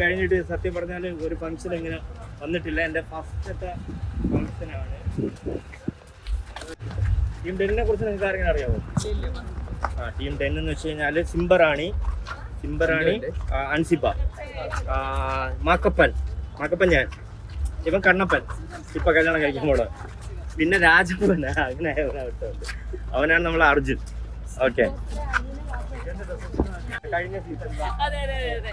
കഴിഞ്ഞിട്ട് സത്യം പറഞ്ഞാൽ ഒരു ഫംഗ്ഷൻ ഇങ്ങനെ വന്നിട്ടില്ല. എന്റെ ഫസ്റ്റത്തെ ഫംഗ്ഷനാണ് ടീം ടെന്നിനെ കുറിച്ച് നിങ്ങൾക്ക് ആരെങ്കിലും അറിയാമോ ആ ടീം ടെൻ എന്ന് വെച്ച് കഴിഞ്ഞാൽ സിംബറാണി സിംബറാണി അൻസിബ മാക്കപ്പൻ മാക്കപ്പൻ ഞാൻ. ഇവൻ കണ്ണപ്പൻ. ഇപ്പൊ കല്യാണം കഴിക്കുമ്പോൾ പിന്നെ രാജപ്പൻ. അങ്ങനെ അവനാണ് നമ്മളെ അർജുൻ. ഓക്കെ. കഴിഞ്ഞ സീസൺ അതെ അതെ അതെ അതെ.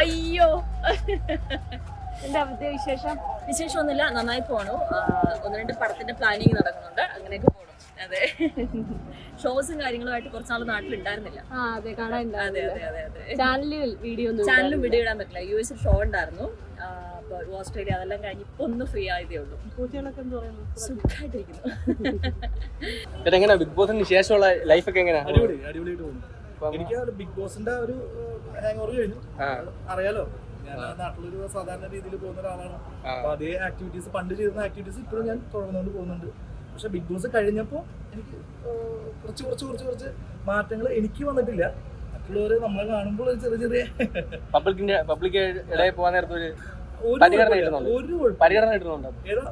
അയ്യോ. എന്താ പുതിയ വിശേഷം? ഒന്നുമില്ല നന്നായി പോണു. ഒന്ന് രണ്ട് പടത്തിന്റെ പ്ലാനിങ് നടക്കുന്നുണ്ട്. അങ്ങനെയൊക്കെ പോണു. അതെ. ഷോസും കാര്യങ്ങളുമായിട്ട് കുറച്ചാൾ നാട്ടിലുണ്ടായിരുന്നില്ല. ആ അതെ അതെ കാണാനുണ്ടാവില്ല അതെ അതെ അതെ. ചാനലിൽ വീഡിയോ ചാനലും വീഡിയോ ഇടാൻ പറ്റില്ല. യു എസ് ഷോ ഉണ്ടായിരുന്നു. ഓസ്ട്രേലിയ അതെല്ലാം കഴിഞ്ഞ് ഇപ്പൊ ഒന്ന് ഫ്രീ ആയതേ ഉള്ളൂ. കുട്ടികളൊക്കെ എന്ത് പറയുന്നു? സുഖമായിട്ടിരിക്കുന്നു ചേട്ടാ എങ്ങനെയാ ബിഗ് ബോസിന് ശേഷമുള്ള ലൈഫൊക്കെ എങ്ങനെയാ അടിപൊളി അടിപൊളിയായിട്ട് പോകുന്നു. എനിക്ക് ബിഗ് ബോസിന്റെ ഒരു ഹാങ് ഓവർ കഴിഞ്ഞു. അറിയാലോ? ഞാൻ നാട്ടിലൊരു സാധാരണ രീതിയിൽ പോകുന്ന ഒരാളാണ്. അപ്പൊ അതേ ആക്ടിവിറ്റീസ് പണ്ട് ചെയ്തിരുന്ന ആക്ടിവിറ്റീസ് ഇപ്പോഴും ഞാൻ തുടർന്നുകൊണ്ട് പോകുന്നുണ്ട്. പക്ഷെ ബിഗ് ബോസ് കഴിഞ്ഞപ്പോൾ എനിക്ക് കുറച്ച് കുറച്ച് കുറച്ച് കുറച്ച് മാറ്റങ്ങൾ എനിക്ക് വന്നിട്ടില്ല. മറ്റുള്ളവര് നമ്മളെ കാണുമ്പോൾ ചെറിയ ചെറിയ പബ്ലിക്കിന്റെ പബ്ലിക് ഇടയിൽ പോകാൻ നേരത്തെ ഒരു പരിഗണന. കിട്ടുന്നുണ്ട്. ഒരു പരിഗണന കിട്ടുന്നുണ്ട്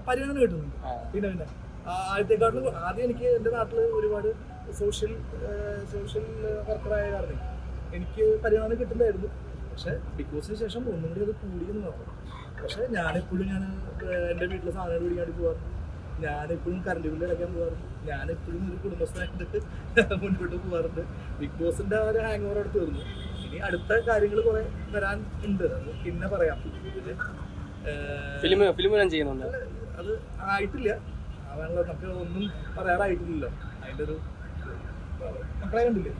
പരിഗണന കിട്ടുന്നുണ്ട്. പിന്നെ പിന്നെ. ആദ്യത്തെക്കാട്ടിലും ആദ്യം എനിക്ക് എന്റെ നാട്ടിൽ ഒരുപാട് സോഷ്യൽ സോഷ്യൽ വർക്കറായ കാരണം എനിക്ക് പരിഗണന കിട്ടുന്നതായിരുന്നു പക്ഷെ ബിഗ് ബോസിന് ശേഷം ഒന്നും കൂടി അത് കൂടിയെന്ന് മാത്രം പക്ഷെ ഞാനെപ്പോഴും ഞാൻ എന്റെ വീട്ടിലെ സാധനങ്ങൾ പിടിക്കാൻ വേണ്ടി പോകാറുണ്ട് ഞാനെപ്പോഴും കറണ്ട് ബില്ല് അടയ്ക്കാൻ പോകാറുണ്ട് ഞാനെപ്പോഴും ഒരു കുടുംബസ്ഥാനായിട്ട് മുന്നോട്ട് പോകാറുണ്ട് ബിഗ് ബോസിന്റെ ആ ഒരു ഹാങ് ഓവർ അടുത്ത് വരുന്നു ഇനി അടുത്ത കാര്യങ്ങൾ കുറെ വരാൻ ഉണ്ട്. അത് പിന്നെ പറയാം. ഇതിൽ, ഫിലിം ഫിലിം ഞാൻ ചെയ്യുന്നുണ്ട്. അത് ആയിട്ടില്ല. ആവാനുള്ള നമുക്ക് ഒന്നും പറയാറായിട്ടില്ലല്ലോ. അതിന്റെ ഒരു മക്കളെ കണ്ടില്ലേ?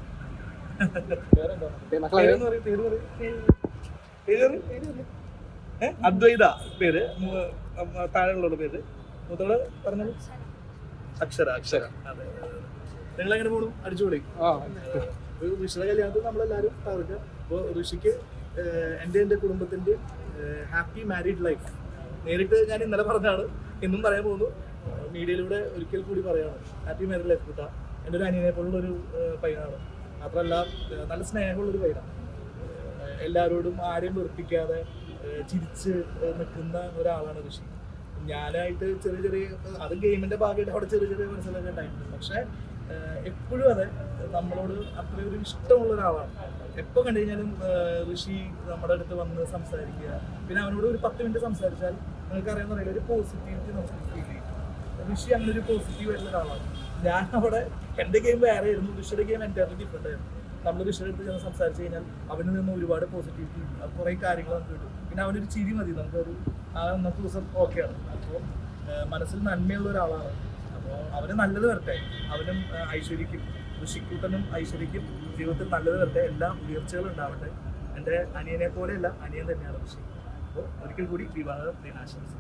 അദ്വൈത പേര്. താഴെയുള്ളവരുടെ താഴെയുള്ള പേര്. മുതൽ പറഞ്ഞത്? അക്ഷര അക്ഷര. അതെ. നിങ്ങൾ എങ്ങനെ പോണു? അടിച്ചുപൊളി. ഋഷിയുടെ കല്യാണത്തിൽ നമ്മളെല്ലാവരും തകർക്കുക അപ്പോൾ ഋഷിക്ക് എന്റെ എന്റെ കുടുംബത്തിന്റെ ഹാപ്പി മാരീഡ് ലൈഫ്. നേരിട്ട് ഞാൻ ഇന്നലെ പറഞ്ഞാണ് എന്നും പറയാൻ പോകുന്നു. മീഡിയയിലൂടെ ഒരിക്കൽ കൂടി പറയാണ് ഹാപ്പി മാരീഡ് ലൈഫ് കൂട്ട. എന്റെ ഒരു അനിയനെ പോലുള്ളൊരു പയ്യനാണ്. മാത്രമല്ല നല്ല സ്നേഹമുള്ളൊരു പയ്യനാണ്. എല്ലാവരോടും ആരെയും വെറുപ്പിക്കാതെ ചിരിച്ച് നിൽക്കുന്ന ഒരാളാണ് ഋഷി. ഞാനായിട്ട് ചെറിയ ചെറിയ അത് ഗെയിമിന്റെ ഭാഗമായിട്ട് അവിടെ ചെറിയ ചെറിയ മനസ്സിലൊക്കെ ഉണ്ടായിട്ടുണ്ട്. പക്ഷേ എപ്പോഴും അതെ നമ്മളോട് അത്രയും ഒരു ഇഷ്ടമുള്ള ഒരാളാണ് എപ്പോൾ കണ്ടു കഴിഞ്ഞാലും ഋഷി നമ്മുടെ അടുത്ത് വന്ന് സംസാരിക്കുക. പിന്നെ അവനോട് ഒരു പത്ത് മിനിറ്റ് സംസാരിച്ചാൽ നിങ്ങൾക്ക് അറിയില്ല ഒരു പോസിറ്റിവിറ്റി നമുക്ക് ഫീൽ ചെയ്യും. ഋഷി അങ്ങനെ ഒരു പോസിറ്റീവ് ആയിട്ടുള്ള ഒരാളാണ്. ഞാൻ അവിടെ എന്റെ ഗെയിം വേറെ ആയിരുന്നു. ഋഷിയുടെ ഗെയിം എന്റയർലി ഡിഫറെന്റ് ആയിരുന്നു. നമ്മൾ ഋഷിയുടെ അടുത്ത് ചെന്ന് സംസാരിച്ച് കഴിഞ്ഞാൽ അവനിൽ നിന്ന് ഒരുപാട് പോസിറ്റിവിറ്റി കുറേ കാര്യങ്ങൾ നമുക്ക് കിട്ടും. പിന്നെ അവനൊരു ചിരി മതി. നമുക്കൊരു ആ അന്നത്തെ ദിവസം ഓക്കെയാണ് അപ്പോൾ മനസ്സിൽ നന്മയുള്ള ഒരാളാണ്. അപ്പോൾ അവന് നല്ലത് വരട്ടെ. അവനും ഐശ്വര്യക്കും. ഋഷിക്കൂട്ടനും ഐശ്വര്യക്കും ജീവിതത്തിൽ നല്ലത് വരട്ടെ. എല്ലാ ഉയർച്ചകളും ഉണ്ടാവട്ടെ. എന്റെ അനിയനെ പോലെയല്ല അനിയൻ തന്നെയാണ് ഋഷി അപ്പോൾ ഒരിക്കൽ കൂടി വിവാഹ ദിനാശംസ